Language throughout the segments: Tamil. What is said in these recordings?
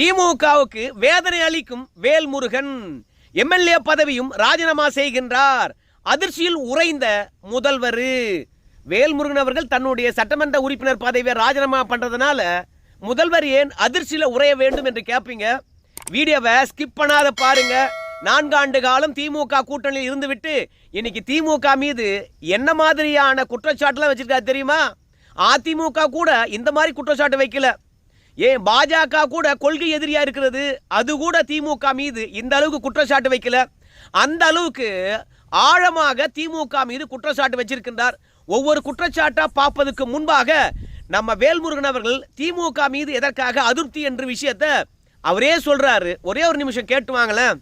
திமுகவுக்கு வேதனை அளிக்கும் வேல்முருகன். எம்எல்ஏ பதவியும் ராஜினாமா செய்கின்றார். அதிர்ச்சியில் உறைந்த முதல்வர். வேல்முருகன் அவர்கள் தன்னுடைய சட்டமன்ற உறுப்பினர் பதவியை ராஜினாமா பண்றதுனால முதல்வர் ஏன் அதிர்ச்சியில உறைய வேண்டும் என்று கேட்பீங்க வீடியோவை ஸ்கிப் பண்ணாத பாருங்க. நான்காண்டு காலம் திமுக கூட்டணியில் இருந்துவிட்டு இன்னைக்கு திமுக மீது என்ன மாதிரியான குற்றச்சாட்டுலாம் வச்சிருக்காரு தெரியுமா? அதிமுக கூட இந்த மாதிரி குற்றச்சாட்டு வைக்கல. ஏன் பாஜக கூட கொள்கை எதிரியா இருக்கிறது? அது கூட திமுக மீது இந்த அளவுக்கு குற்றச்சாட்டு வைக்கல. அந்த அளவுக்கு ஆழமாக திமுக மீது குற்றச்சாட்டு வச்சிருக்கின்றார். ஒவ்வொரு குற்றச்சாட்டா பார்ப்பதற்கு முன்பாக நம்ம வேல்முருகன் அவர்கள் திமுக மீது எதற்காக அதிருப்தி என்ற விஷயத்தை அவரே சொல்றாரு. ஒரே ஒரு நிமிஷம் கேட்டு வாங்களேன்.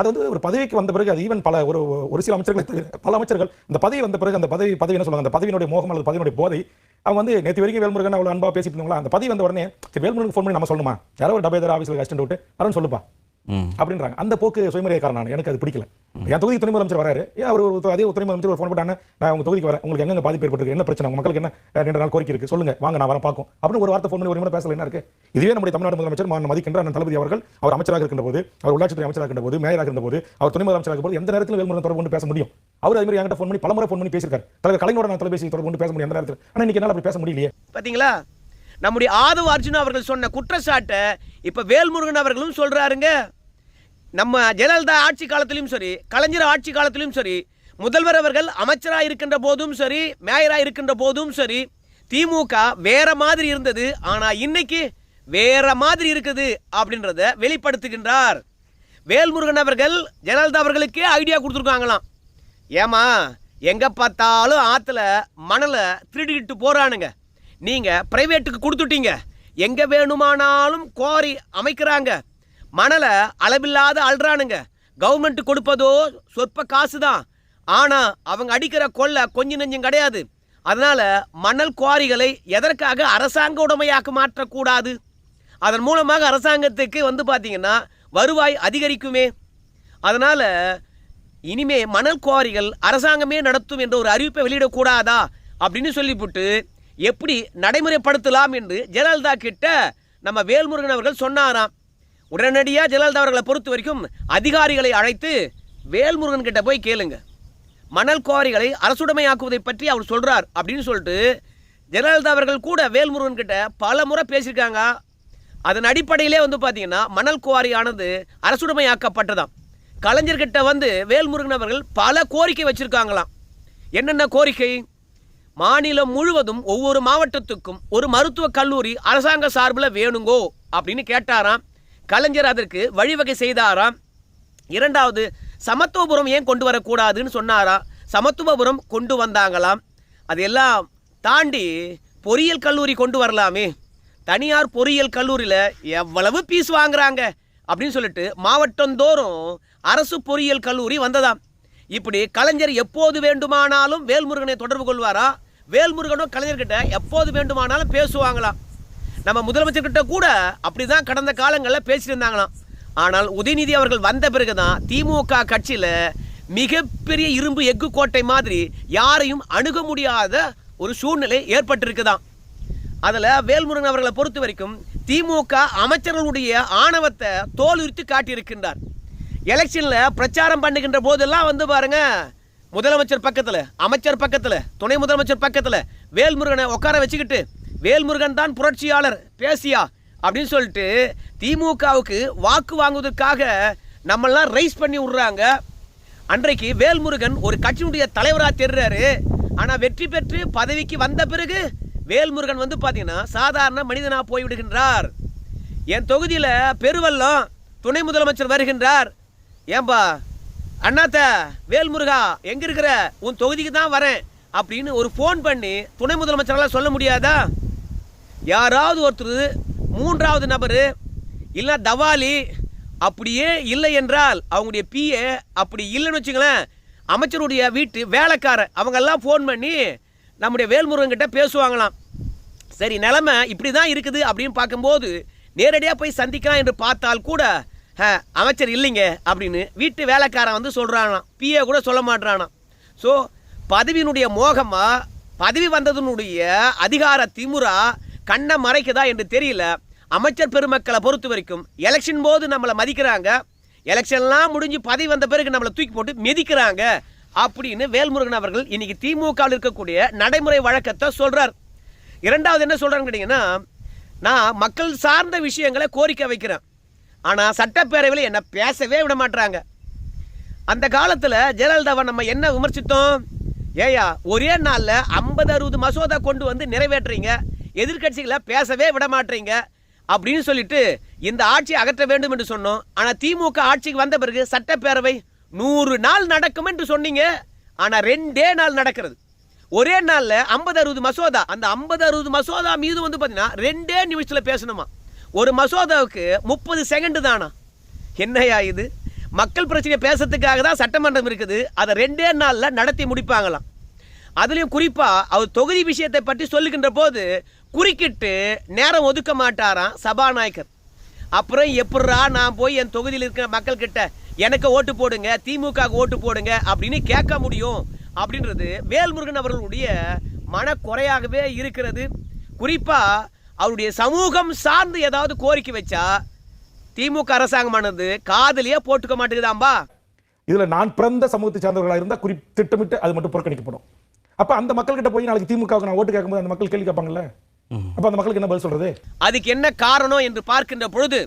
அது வந்து ஒரு பதவிக்கு வந்த பிறகு அது ஈவன் பல ஒரு ஒரு சில அமைச்சர்கள் பல அமைச்சர்கள் இந்த பதவி வந்த பிறகு அந்த பதவி பதவி என்ன சொல்லுவாங்க அந்த பதவியினுடைய மோகம் அல்லது பதவியினுடைய போதை அவங்க வந்து நேற்று வரைக்கும் வேல்முருகன் அவ்வளோ அன்பா பேசிட்டு இருந்தாங்களா அந்த பதவி வந்த உடனே சரி வேல்முருகன் ஃபோன் பண்ணி நம்ம சொல்லணுமா? யாரோ ஒரு டபேதர் ஆஃபீஸில் கஷ்டம் விட்டு அருண் சொல்லுப்பா. அப்படின்றாங்க. அந்த போக்கு சுயமரியாதைக்காரன் நான் எனக்கு அது பிடிக்கல. என் தொகுதி துணை முதலமைச்சர் வராரு. ஏன் அவர் அதே துணை முதலமைச்சர் ஃபோன் போட்டாங்க நான் உங்க தொகுதிக்கு வரேன். உங்களுக்கு எங்க பாதிப்பு ஏற்பட்டிருக்கு? என்ன பிரச்சனை? உங்க மக்களுக்கு என்ன ரெண்டு நாள் கோரிக்கை இருக்கு. சொல்லுங்க. வாங்க நான் வரேன் பார்க்கும் அப்படின்னு ஒரு வார்த்தை ஃபோன் பண்ணி ஒரு பேசல. என்ன இருக்கு? இதுவே நம்முடைய தமிழ்நாடு முதலமைச்சர் மாண்பு மதிக்கின்ற அண்ணன் தளபதி அவர்கள் அவர் அமைச்சராக இருக்கின்ற போது அவர் உள்ளாட்சித்துறை அமைச்சராக இருக்கின்ற போது மேயராக இருந்த போது அவர் துணை முதலமைச்சராக போது எந்த நேரத்தில் வேல்முருகன் தொடர்பு கொண்டு பேச முடியும். அவர் அதே மாதிரி என்கிட்ட ஃபோன் பண்ணி பலமுறை ஃபோன் பண்ணி பேசியிருக்காரு. தலைவர் கலைஞரோட நான் தொலைபேசி தொடர்பு கொண்டு பேச முடியும். எந்த நேரத்தில். ஆனா இன்னைக்கு என்னால அப்படி பேச முடியலையே. பாத்தீங்களா? நம்முடைய ஆதவ அர்ஜுன் அவர்கள் சொன்ன குற்றச்சாட்டை இப்போ வேல்முருகன் அவர்களும் சொல்கிறாருங்க நம்ம ஜெயலலிதா ஆட்சி காலத்திலும் சரி கலைஞர் ஆட்சி காலத்திலும் சரி முதல்வர் அவர்கள் அமைச்சராக இருக்கின்ற போதும் சரி மேயராக இருக்கின்ற போதும் சரி திமுக வேற மாதிரி இருந்தது ஆனால் இன்னைக்கு வேற மாதிரி இருக்குது அப்படின்றத வெளிப்படுத்துகின்றார். வேல்முருகன் அவர்கள் ஜெயலலிதா அவர்களுக்கே ஐடியா கொடுத்துருக்காங்களாம். ஏமா எங்கே பார்த்தாலும் ஆற்றுல மணலை திருடிக்கிட்டு போகிறானுங்க நீங்கள் ப்ரைவேட்டுக்கு கொடுத்துட்டீங்க. எங்கே வேணுமானாலும் குவாரி அமைக்கிறாங்க. மணலை அளவில்லாத அல்றானுங்க. கவர்மெண்ட் கொடுப்பதோ சொற்ப காசு தான் ஆனால் அவங்க அடிக்கிற கொள்ளை கொஞ்சம் நெஞ்சம் கிடையாது. அதனால் மணல் குவாரிகளை எதற்காக அரசாங்க உடைமையாக்க மாற்றக்கூடாது? அதன் மூலமாக அரசாங்கத்துக்கு வந்து பார்த்தீங்கன்னா வருவாய் அதிகரிக்குமே. அதனால் இனிமே மணல் குவாரிகள் அரசாங்கமே நடத்தும் என்ற ஒரு அறிவிப்பை வெளியிடக்கூடாதா? அப்படின்னு சொல்லிவிட்டு எப்படி நடைமுறைப்படுத்தலாம் என்று ஜெயலலிதா கிட்ட நம்ம வேல்முருகன் அவர்கள் சொன்னாராம். உடனடியாக ஜெயலலிதா அவர்களை பொறுத்த வரைக்கும் அதிகாரிகளை அழைத்து வேல்முருகன் கிட்ட போய் கேளுங்க. மணல் குவாரிகளை அரசுடைமையாக்குவதை பற்றி அவர் சொல்கிறார் அப்படின்னு சொல்லிட்டு ஜெயலலிதா அவர்கள் கூட வேல்முருகன் கிட்ட பல முறை பேசியிருக்காங்க. அதன் அடிப்படையிலே வந்து பார்த்தீங்கன்னா மணல் குவாரியானது அரசுடைமையாக்கப்பட்டதாம். கலைஞர்கிட்ட வந்து வேல்முருகன் அவர்கள் பல கோரிக்கை வச்சுருக்காங்களாம். என்னென்ன கோரிக்கை? மாநிலம் முழுவதும் ஒவ்வொரு மாவட்டத்துக்கும் ஒரு மருத்துவக் கல்லூரி அரசாங்க சார்பில் வேணுங்கோ அப்படின்னு கேட்டாராம். கலைஞர் அதற்கு வழிவகை செய்தாராம். இரண்டாவது சமத்துவபுரம் ஏன் கொண்டு வரக்கூடாதுன்னு சொன்னாராம் சமத்துவபுரம் கொண்டு வந்தாங்களாம். அதெல்லாம் தாண்டி பொறியியல் கல்லூரி கொண்டு வரலாமே. தனியார் பொறியியல் கல்லூரியில் எவ்வளவு பீஸ் வாங்குறாங்க? அப்படின்னு சொல்லிட்டு மாவட்டந்தோறும் அரசு பொறியியல் கல்லூரி வந்ததாம். இப்படி கலைஞர் எப்போது வேண்டுமானாலும் வேல்முருகனை தொடர்பு கொள்வாரா? வேல்முருகனும் கலைஞர்கிட்ட எப்போது வேண்டுமானாலும் பேசுவாங்களாம். நம்ம முதலமைச்சர்கிட்ட கூட அப்படிதான் கடந்த காலங்களில் பேசியிருந்தாங்களாம். ஆனால் உதயநிதி அவர்கள் வந்த பிறகு தான் திமுக கட்சியில் மிகப்பெரிய இரும்பு எஃகு கோட்டை மாதிரி யாரையும் அணுக முடியாத ஒரு சூழ்நிலை ஏற்பட்டிருக்குதான். அதில் வேல்முருகன் அவர்களை பொறுத்த வரைக்கும் திமுக அமைச்சர்களுடைய ஆணவத்தை தோலுரித்து காட்டியிருக்கின்றார். எலெக்ஷனில் பிரச்சாரம் பண்ணுகின்ற போதெல்லாம் வந்து பாருங்கள் முதலமைச்சர் பக்கத்தில் அமைச்சர் பக்கத்தில் துணை முதலமைச்சர் பக்கத்தில் வேல்முருகனை உட்கார வச்சுக்கிட்டு வேல்முருகன் தான் புரட்சியாளர் பேசியா அப்படின்னு சொல்லிட்டு திமுகவுக்கு வாக்கு வாங்குவதற்காக நம்மளாம் ரைஸ் பண்ணி விடுறாங்க. அன்றைக்கு வேல்முருகன் ஒரு கட்சியினுடைய தலைவராக தெரிறாரு. ஆனால் வெற்றி பெற்று பதவிக்கு வந்த பிறகு வேல்முருகன் வந்து பார்த்தீங்கன்னா சாதாரண மனிதனாக போய்விடுகின்றார். என் தொகுதியில் பெருவல்லம் துணை முதலமைச்சர் வருகின்றார். ஏன்பா அண்ணாத்த வேல்முருகா எங்க இருக்கிற? உன் தொகுதிக்கு தான் வரேன். அப்படின்னு ஒரு ஃபோன் பண்ணி துணை முதலமைச்சரால் சொல்ல முடியாதா? யாராவது ஒருத்தர் மூன்றாவது நபர் இல்லை தவாலி அப்படியே இல்லை என்றால் அவங்களுடைய பிஏ அப்படி இல்லைன்னு வச்சுங்களேன் அமைச்சருடைய வீட்டு வேலைக்காரர் அவங்கெல்லாம் ஃபோன் பண்ணி நம்முடைய வேல்முருகன்கிட்ட பேசுவாங்களாம். சரி நிலமை இப்படி தான் இருக்குது அப்படின்னு பார்க்கும்போது நேரடியாக போய் சந்திக்கலாம் என்று பார்த்தால் கூட அமைச்சர் இல்லைங்க அப்படின்னு வீட்டு வேலைக்காரன் வந்து சொல்கிறானாம் பிஏ கூட சொல்ல மாட்றானாம். ஸோ பதவியினுடைய மோகமாக பதவி வந்ததனுடைய அதிகார திமுறா கண்ணை மறைக்குதா என்று தெரியல. அமைச்சர் பெருமக்களை பொறுத்த வரைக்கும் எலெக்ஷன் போது நம்மளை மதிக்கிறாங்க. எலெக்ஷன்லாம் முடிஞ்சு பதவி வந்த பிறகு நம்மளை தூக்கி போட்டு மிதிக்கிறாங்க அப்படின்னு வேல்முருகன் அவர்கள் இன்னைக்கு திமுகவில் இருக்கக்கூடிய நடைமுறை வழக்கத்தை சொல்கிறார் இரண்டாவது என்ன சொல்றான்னு கேட்டிங்கன்னா நான் மக்கள் சார்ந்த விஷயங்களை கோரிக்கை வைக்கிறேன். ஆனால் சட்டப்பேரவையில் என்னை பேசவே விட மாட்டுறாங்க அந்த காலத்தில் ஜெயலலிதாவை நம்ம என்ன விமர்சித்தோம்? ஏயா ஒரே நாளில் ஐம்பது அறுபது மசோதா கொண்டு வந்து நிறைவேற்றுறீங்க. எதிர்கட்சிகளை பேசவே விட மாட்டீங்க அப்படின்னு சொல்லிட்டு இந்த ஆட்சி அகற்ற வேண்டும் என்று சொன்னோம். ஆனால் திமுக ஆட்சிக்கு வந்த பிறகு சட்டப்பேரவை நூறு நாள் நடக்கும் என்று சொன்னீங்க. ஆனால் ரெண்டே நாள் நடக்கிறது. ஒரே நாளில் ஐம்பது அறுபது மசோதா. அந்த ஐம்பது அறுபது மசோதா மீது வந்து பார்த்தீங்கன்னா ரெண்டே நிமிஷத்தில் பேசணுமா? ஒரு மசோதாவுக்கு முப்பது செகண்டு தானா? என்னையா இது? மக்கள் பிரச்சனையை பேசுறதுக்காக தான் சட்டமன்றம் இருக்குது. அதை ரெண்டே நாளில் நடத்தி முடிப்பாங்களாம். அதுலேயும் குறிப்பாக அவர் தொகுதி விஷயத்தை பற்றி சொல்லுகின்ற போது குறுக்கிட்டு நேரம் ஒதுக்க மாட்டாராம் சபாநாயகர். அப்புறம் எப்படா நான் போய் என் தொகுதியில் இருக்கிற மக்கள்கிட்ட எனக்கு ஓட்டு போடுங்க திமுக ஓட்டு போடுங்க அப்படின்னு கேட்க முடியும் அப்படின்றது வேல்முருகன் அவர்களுடைய மனக்குறையாகவே இருக்கிறது. குறிப்பாக அவருடைய சமூகம் சார்ந்து ஏதாவது கோரிக்கை வச்சா திமுக அரசாங்கமானது காதலியே போட்டுக்க மாட்டேங்குதாம்பா. இதுல நான் பிறந்த சமூகத்தை சார்ந்தவர்களா இருந்தா குறி திட்டமிட்டு அது மட்டும் புறக்கணிக்கப்படும். அப்ப அந்த மக்கள்கிட்ட போய் நாளைக்கு திமுகவுக்கு நான் ஓட்டு கேட்கும்போது அந்த மக்கள் கேள்வி கேட்பாங்கல்ல? அப்ப அந்த மக்களுக்கு என்ன பதில் சொல்றது? அதுக்கு என்ன காரணம் என்று பார்க்கின்ற பொழுது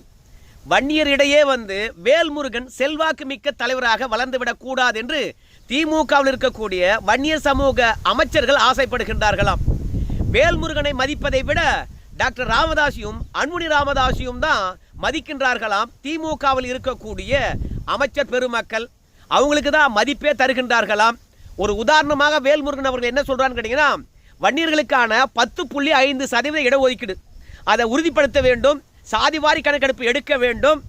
வன்னியரிடையே வந்து வேல்முருகன் செல்வாக்கு மிக்க தலைவராக வளர்ந்துவிடக் கூடாது என்று திமுகவில் இருக்கக்கூடிய வன்னியர் சமூக அமைச்சர்கள் ஆசைப்படுகின்றார்களாம். வேல்முருகனை மதிப்பதை விட டாக்டர் ராமதாசியும் அன்புணி ராமதாசியும் தான் மதிக்கின்றார்களாம். திமுகவில் இருக்கக்கூடிய அமைச்சர் பெருமக்கள் அவங்களுக்கு தான் மதிப்பே தருகின்றார்களாம். ஒரு உதாரணமாக வேல்முருகன் அவர்கள் என்ன சொல்கிறான்னு கேட்டிங்கன்னா வன்னியர்களுக்கான பத்து புள்ளி ஐந்து சதவீத இடஒதுக்கீடு. அதை உறுதிப்படுத்த வேண்டும் சாதிவாரி கணக்கெடுப்பு எடுக்க வேண்டும்.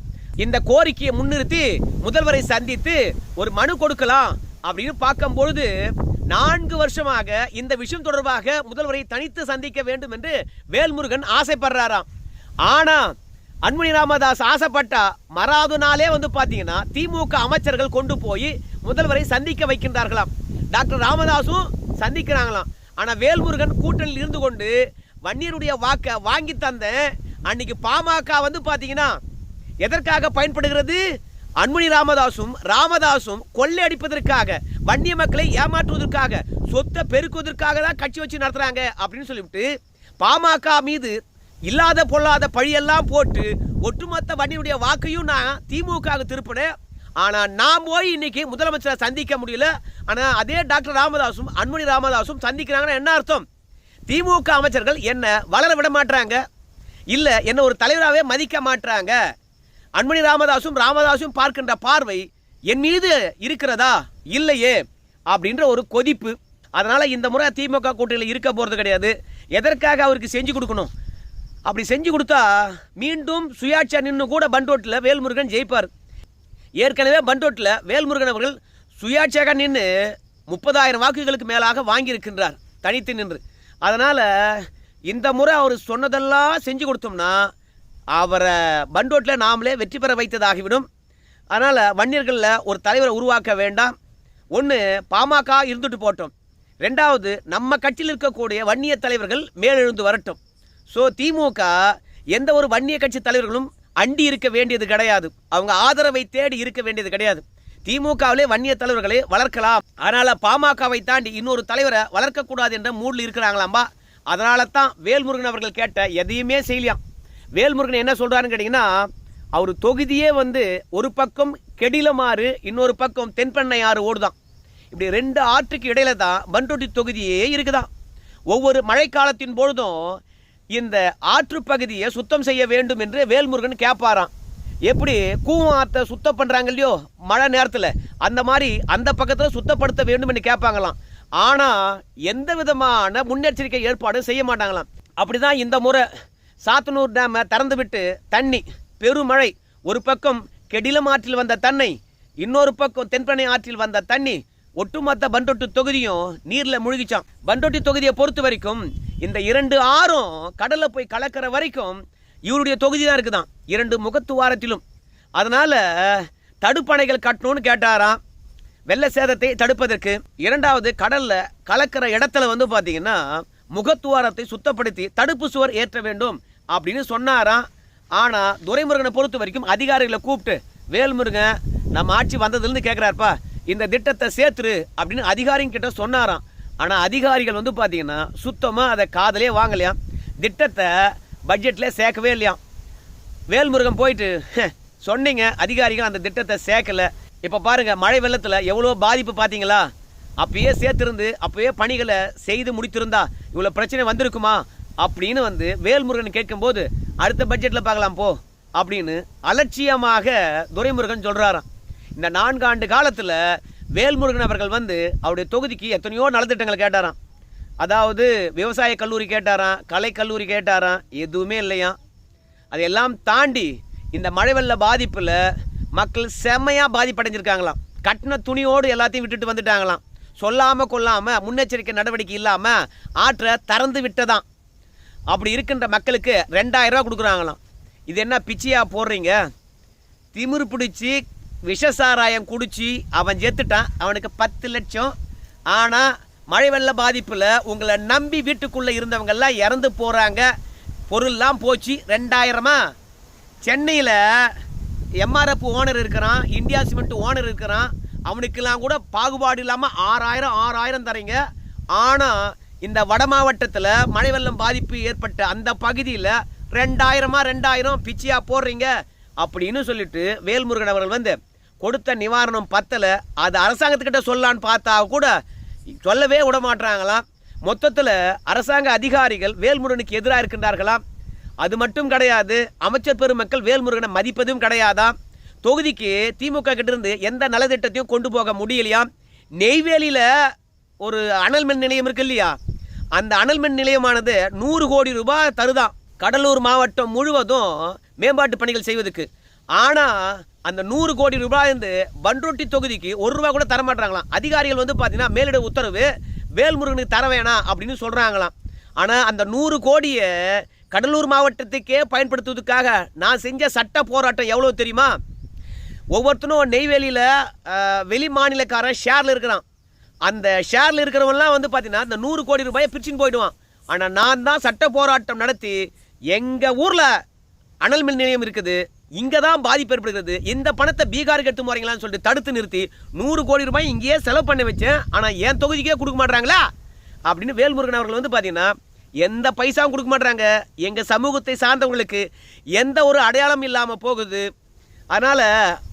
இந்த கோரிக்கையை முன்னிறுத்தி முதல்வரை சந்தித்து ஒரு மனு கொடுக்கலாம். அப்படின்னு பார்க்கும்பொழுது நான்கு வருஷமாக இந்த விஷயம் தொடர்பாக முதல்வரை தனித்து சந்திக்க வேண்டும் என்று வேல்முருகன் ஆசைப்படுறாராம். ஆனா அன்புமணி ராமதாஸ் ஆசைப்பட்டா மறாவது நாளே வந்து பாத்தீங்கன்னா திமுக அமைச்சர்கள் கொண்டு போய் முதல்வரை சந்திக்க வைக்கின்றார்களாம். டாக்டர் ராமதாஸும் சந்திக்கிறாங்களாம். ஆனா வேல்முருகன் கூட்டணியில் இருந்து கொண்டு வன்னியருடைய வாக்கை வாங்கி தந்த அன்னைக்கு பாமக வந்து பாத்தீங்கன்னா எதற்காக பயன்படுகிறது? அன்புமணி ராமதாசும் ராமதாசும் கொள்ளையடிப்பதற்காக வன்னிய மக்களை ஏமாற்றுவதற்காக சொத்தை பெருக்குவதற்காக தான் கட்சி வச்சு நடத்துறாங்க அப்படின்னு சொல்லிவிட்டு பாமக மீது இல்லாத பொல்லாத பழியெல்லாம் போட்டு ஒட்டுமொத்த வன்னியுடைய வாக்கையும் நான் திமுகவுக்கு திருப்பினேன். ஆனால் நான் போய் இன்னைக்கு முதலமைச்சரை சந்திக்க முடியல. ஆனால் அதே டாக்டர் ராமதாசும் அன்புமணி ராமதாசும் சந்திக்கிறாங்கன்னா என்ன அர்த்தம்? திமுக அமைச்சர்கள் என்ன வளர விட மாட்டாங்க இல்லை என்ன ஒரு தலைவராகவே மதிக்க மாட்டாங்க அன்புமணி ராமதாசும் ராமதாசும் பார்க்கின்ற பார்வை என் மீது இருக்கிறதா? இல்லையே அப்படின்ற ஒரு கொதிப்பு. அதனால் இந்த முறை திமுக கூட்டணியில் இருக்க போகிறது கிடையாது. எதற்காக அவருக்கு செஞ்சு கொடுக்கணும்? அப்படி செஞ்சு கொடுத்தா மீண்டும் சுயாட்சியா நின்று கூட பண்டோட்டில் வேல்முருகன் ஜெயிப்பார். ஏற்கனவே பண்டோட்டில் வேல்முருகன் அவர்கள் சுயாட்சியாக நின்று முப்பதாயிரம் வாக்குகளுக்கு மேலாக வாங்கியிருக்கின்றார் தனித்து நின்று. அதனால் இந்த முறை அவர் சொன்னதெல்லாம் செஞ்சு கொடுத்தோம்னா அவரை பண்டோட்டில் நாமளே வெற்றி பெற வைத்ததாகிவிடும். அதனால் வன்னியர்களில் ஒரு தலைவரை உருவாக்க வேண்டாம். ஒன்று பாமக இருந்துட்டு போட்டோம். ரெண்டாவது நம்ம கட்சியில் இருக்கக்கூடிய வன்னிய தலைவர்கள் மேலெழுந்து வரட்டும். ஸோ திமுக எந்த ஒரு வன்னிய கட்சி தலைவர்களும் அண்டி இருக்க வேண்டியது கிடையாது. அவங்க ஆதரவை தேடி இருக்க வேண்டியது கிடையாது. திமுகவிலே வன்னிய தலைவர்களை வளர்க்கலாம். அதனால் பாமகவை தாண்டி இன்னொரு தலைவரை வளர்க்கக்கூடாது என்ற மூடில் இருக்கிறாங்களாம்பா. அதனால தான் வேல்முருகன் அவர்கள் கேட்ட எதையுமே செய்யலாம் வேல்முருகன் என்ன சொல்கிறாருன்னு கேட்டிங்கன்னா அவர் தொகுதியே வந்து ஒரு பக்கம் கெடிலமாறு இன்னொரு பக்கம் தென்பெண்ணை ஆறு ஓடுதான். இப்படி ரெண்டு ஆற்றுக்கு இடையில தான் பண்டோட்டி தொகுதியே இருக்குதான். ஒவ்வொரு மழைக்காலத்தின் பொழுதும் இந்த ஆற்று பகுதியை சுத்தம் செய்ய வேண்டும் என்று வேல்முருகன் கேட்பாராம் எப்படி? கூவம் ஆற்றை சுத்தம் பண்ணுறாங்க இல்லையோ மழை நேரத்தில். அந்த மாதிரி அந்த பக்கத்தில் சுத்தப்படுத்த வேண்டும் என்று கேட்பாங்களாம் ஆனால் எந்த விதமான முன்னெச்சரிக்கை ஏற்பாடும் செய்ய மாட்டாங்களாம். அப்படிதான் இந்த முறை. சாத்தனூர் டேமை திறந்துவிட்டு தண்ணி பெருமழை ஒரு பக்கம் கெடிலம் ஆற்றில் வந்த தண்ணை இன்னொரு பக்கம் தென்பனை ஆற்றில் வந்த தண்ணி ஒட்டுமொத்த பண்டோட்டு தொகுதியும் நீர்ல முழுகிச்சான். பண்டொட்டி தொகுதியை பொறுத்த வரைக்கும் இந்த இரண்டு ஆறும் கடலில் போய் கலக்கிற வரைக்கும் இவருடைய தொகுதி தான் இருக்குதான். இரண்டு முகத்துவாரத்திலும். அதனால தடுப்பணைகள் கட்டணும்னு கேட்டாராம். வெள்ள சேதத்தை தடுப்பதற்கு இரண்டாவது கடல்ல கலக்கிற இடத்துல வந்து பாத்தீங்கன்னா முகத்துவாரத்தை சுத்தப்படுத்தி தடுப்பு சுவர் ஏற்ற வேண்டும் அப்படின்னு சொன்னாராம். ஆனால் துரைமுருகனை பொறுத்த வரைக்கும் அதிகாரிகளை கூப்பிட்டு வேல்முருகன் நம்ம ஆட்சி வந்ததுலேருந்து கேட்குறாருப்பா இந்த திட்டத்தை சேர்த்துரு அப்படின்னு அதிகாரிங்க கிட்ட சொன்னாராம். ஆனால் அதிகாரிகள் வந்து பார்த்தீங்கன்னா சுத்தமாக அதை காதலே வாங்கலையாம் திட்டத்தை பட்ஜெட்டில் சேர்க்கவே இல்லையாம் வேல்முருகன் போயிட்டு சொன்னீங்க அதிகாரிகள் அந்த திட்டத்தை சேர்க்கல. இப்போ பாருங்கள் மழை வெள்ளத்தில் எவ்வளோ பாதிப்பு பார்த்தீங்களா அப்பயே சேர்த்திருந்து அப்பயே பணிகளை செய்து முடித்திருந்தா இவ்வளோ பிரச்சனை வந்திருக்குமா? அப்படின்னு வந்து வேல்முருகன் கேட்கும்போது அடுத்த பட்ஜெட்டில் பார்க்கலாம் போ அப்படின்னு அலட்சியமாக துரைமுருகன் சொல்கிறாராம் இந்த நான்கு ஆண்டு காலத்தில் வேல்முருகன் அவர்கள் வந்து அவருடைய தொகுதிக்கு எத்தனையோ நலத்திட்டங்களை கேட்டாராம். அதாவது விவசாய கல்லூரி கேட்டாராம் கலை கல்லூரி கேட்டாராம் எதுவுமே இல்லையா அதையெல்லாம் தாண்டி இந்த மழை வெள்ள பாதிப்பில் மக்கள் செம்மையாக பாதிப்படைஞ்சிருக்காங்களாம். கட்டின துணியோடு எல்லாத்தையும் விட்டுட்டு வந்துட்டாங்களாம். சொல்லாமல் கொள்ளாமல் முன்னெச்சரிக்கை நடவடிக்கை இல்லாமல் ஆற்றை திறந்து விட்டதான் அப்படி இருக்கின்ற மக்களுக்கு ரெண்டாயிரரூவா கொடுக்குறாங்களாம். இது என்ன பிச்சையாக போடுறீங்க? திமிரு பிடிச்சி விஷசாராயம் குடித்து அவன் செத்துட்டான். அவனுக்கு பத்து லட்சம். ஆனால் மழை வெள்ள பாதிப்பில் உங்களை நம்பி வீட்டுக்குள்ளே இருந்தவங்கெல்லாம் இறந்து போகிறாங்க பொருள்லாம் போச்சு. ரெண்டாயிரமா? சென்னையில் எம்ஆர்எஃப் ஓனர் இருக்கிறான். இந்தியா சிமெண்ட் ஓனர் இருக்கிறான். அவனுக்கெல்லாம் கூட பாகுபாடு இல்லாமல் ஆறாயிரம் ஆறாயிரம் தரீங்க. ஆனால் இந்த வட மாவட்டத்தில் மழை வெள்ளம் பாதிப்பு ஏற்பட்ட அந்த பகுதியில் ரெண்டாயிரமா ரெண்டாயிரம் பிச்சையாக போடுறீங்க அப்படின்னு சொல்லிட்டு வேல்முருகன் அவர்கள் வந்து கொடுத்த நிவாரணம் பத்தலை. அது அரசாங்கத்துக்கிட்ட சொல்லலான்னு பார்த்தா கூட சொல்லவே விட மாட்டாங்களாம் மொத்தத்தில் அரசாங்க அதிகாரிகள் வேல்முருகனுக்கு எதிராக இருக்கின்றார்களாம். அது மட்டும் கிடையாது அமைச்சர் பெருமக்கள் வேல்முருகனை மதிப்பதும் கிடையாதான் தொகுதிக்கு திமுக கிட்ட இருந்து எந்த நலத்திட்டத்தையும் கொண்டு போக முடியலையா? நெய்வேலியில் ஒரு அனல் மின் நிலையம் இருக்கு இல்லையா? அந்த அனல் மின் நிலையமானது நூறு கோடி ரூபாய் தருதாம் கடலூர் மாவட்டம் முழுவதும் மேம்பாட்டு பணிகள் செய்வதற்கு. ஆனால் அந்த நூறு கோடி ரூபாய் இருந்து பண்ருட்டி தொகுதிக்கு ஒரு ரூபா கூட தரமாட்டாங்களாம். அதிகாரிகள் வந்து பார்த்தீங்கன்னா மேலிட உத்தரவு வேல்முருகனுக்கு தர வேணாம் அப்படின்னு சொல்கிறாங்களாம் ஆனால் அந்த நூறு கோடியை கடலூர் மாவட்டத்துக்கே பயன்படுத்துவதற்காக நான் செஞ்ச சட்ட போராட்டம் எவ்வளோ தெரியுமா? ஒவ்வொருத்தனும் நெய்வேலியில் வெளி மாநிலக்காரன் ஷேரில் இருக்கிறான். அந்த ஷேரில் இருக்கிறவன்லாம் வந்து பார்த்தீங்கன்னா இந்த நூறு கோடி ரூபாயை பிரிச்சுன்னு போயிடுவான். ஆனால் நான் தான் சட்ட போராட்டம் நடத்தி எங்கள் ஊரில் அனல் மின் நிலையம் இருக்குது. இங்கே தான் பாதிப்பு ஏற்படுகிறது. இந்த பணத்தை பீகாருக்கு எடுத்து போறீங்களான்னு சொல்லிட்டு தடுத்து நிறுத்தி நூறு கோடி ரூபாய் இங்கேயே செலவு பண்ண வச்சேன். ஆனால் என் தொகுதிக்கே கொடுக்க மாட்றாங்களா? அப்படின்னு வேல்முருகன் அவர்கள் வந்து பார்த்தீங்கன்னா எந்த பைசாவும் கொடுக்க மாட்றாங்க. எங்கள் சமூகத்தை சார்ந்தவங்களுக்கு எந்த ஒரு அடையாளம் இல்லாமல் போகுது. அதனால்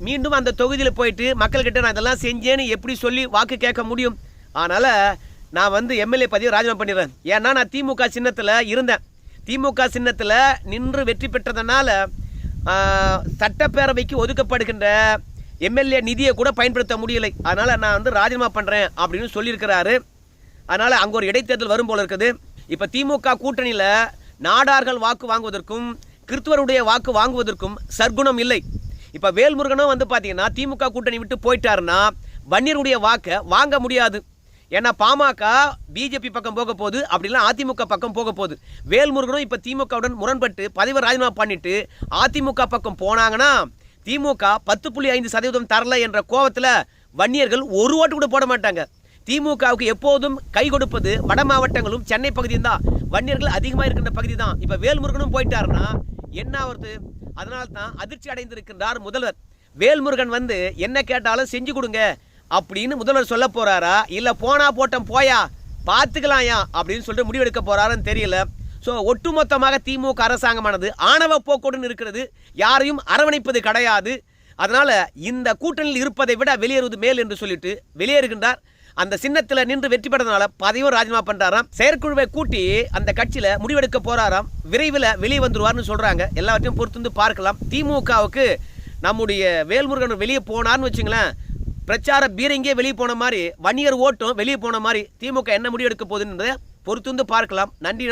மீண்டும் அந்த தொகுதியில் போயிட்டு மக்கள்கிட்ட நான் இதெல்லாம் செஞ்சேன்னு எப்படி சொல்லி வாக்கு கேட்க முடியும்? அதனால் நான் வந்து எம்எல்ஏ பதவி ராஜினாமா பண்ணிடுறேன். ஏன்னா நான் திமுக சின்னத்தில் இருந்தேன். திமுக சின்னத்தில் நின்று வெற்றி பெற்றதுனால சட்டப்பேரவைக்கு ஒதுக்கப்படுகின்ற எம்எல்ஏ நிதியை கூட பயன்படுத்த முடியலை. அதனால் நான் வந்து ராஜினாமா பண்ணுறேன் அப்படின்னு சொல்லியிருக்கிறாரு. அதனால் அங்கே ஒரு இடைத்தேர்தல் வரும் போல இருக்குது. இப்போ திமுக கூட்டணியில் நாடார்கள் வாக்கு வாங்குவதற்கும் கிறிஸ்துவருடைய வாக்கு வாங்குவதற்கும் சர்க்குணம் இல்லை. இப்போ வேல்முருகனும் வந்து பார்த்தீங்கன்னா திமுக கூட்டணி விட்டு போயிட்டாருன்னா வன்னியருடைய வாக்கை வாங்க முடியாது. ஏன்னா பாமக பிஜேபி பக்கம் போக போகுது அப்படிலாம் அதிமுக பக்கம் போக போகுது. வேல்முருகனும் இப்போ திமுகவுடன் முரண்பட்டு பதவி ராஜினாமா பண்ணிட்டு அதிமுக பக்கம் போனாங்கன்னா திமுக பத்து புள்ளி ஐந்து சதவீதம் தரல என்ற கோவத்தில் வன்னியர்கள் ஒரு ஓட்டு கூட போட மாட்டாங்க. திமுகவுக்கு எப்போதும் கை கொடுப்பது வட மாவட்டங்களும் சென்னை பகுதியும் தான். வன்னியர்கள் அதிகமாக இருக்கின்ற பகுதி தான். இப்போ வேல்முருகனும் போயிட்டாருன்னா என்ன ஆகுறது அதனால் தான் அதிர்ச்சி அடைந்திருக்கின்றார் முதல்வர். வேல்முருகன் வந்து என்ன கேட்டாலும் செஞ்சு கொடுங்க அப்படின்னு முதல்வர் சொல்ல போறாரா? இல்லை போனா போட்டம் போயா பார்த்துக்கலாம்யா அப்படின்னு சொல்லிட்டு முடிவெடுக்க போறாருன்னு தெரியல. ஸோ ஒட்டுமொத்தமாக திமுக அரசாங்கமானது ஆணவ போக்கோடுன்னு இருக்கிறது. யாரையும் அரவணைப்பது கிடையாது. அதனால இந்த கூட்டணியில் இருப்பதை விட வெளியேறுவது மேல் என்று சொல்லிட்டு வெளியேறுகின்றார் அந்த சின்னத்தில் நின்று வெற்றி பெற்றதுனால பதவியும் ராஜினாமா பண்றாராம் செயற்குழுவை கூட்டி அந்த கட்சியில முடிவெடுக்க போறாராம். விரைவில் வெளியே வந்துருவார்னு சொல்றாங்க. எல்லாவற்றையும் பொறுத்து வந்து பார்க்கலாம். திமுகவுக்கு நம்முடைய வேல்முருகன் வெளியே போனார்னு வச்சுங்களேன். பிரச்சார பீரங்கே வெளியே போன மாதிரி வன்னியர் ஓட்டும் வெளியே போன மாதிரி திமுக என்ன முடிவெடுக்க போகுதுன்றதை பொறுத்து வந்து பார்க்கலாம் நன்றி.